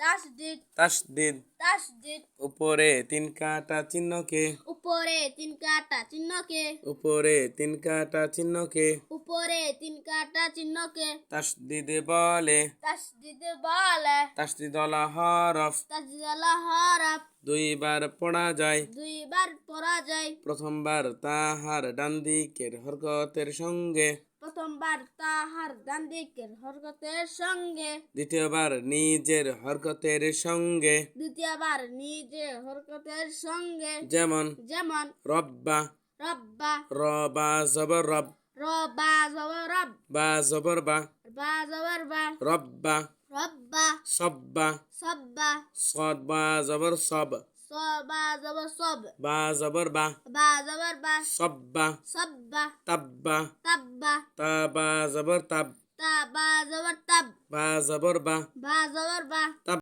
তাসদিদ তাসদিদ তাসদিদ উপরে তিন কাটা চিহ্নকে উপরে তিন কাটা চিহ্নকে উপরে তিন কাটা চিহ্নকে উপরে তিন কাটা চিহ্নকে তাসদিদ বলে তাসদিদ বলে তাসদিদ হরফ তাসদিদ আলা হরফ দুইবার পড়া যায়। দুইবার পড়া যায়। প্রথমবার তাহার ডান দিকের হরকতের সঙ্গে। প্রথমবার তাহার ডান দিকের হরকতের সঙ্গে। দ্বিতীয়বার নিজের হরকতের সঙ্গে। দ্বিতীয়বার নিজে হরকতের সঙ্গে। যেমন যেমন রব্বা। রব্বা। রবা জবর রব। রবা জবর রব। বা জবর বা। বা জবর বা। রব্বা। রব্বা। সব্বা। সব্বা। সদ বা জবর সব। সবা জবর সব। বা জবর বা। বা জবর বা। সব্বা সব্বা তাব্বা তাব্বা তাবা জবর তাব। তা বা জবর তাব। বা জবর বা। বা জবর বা। তাব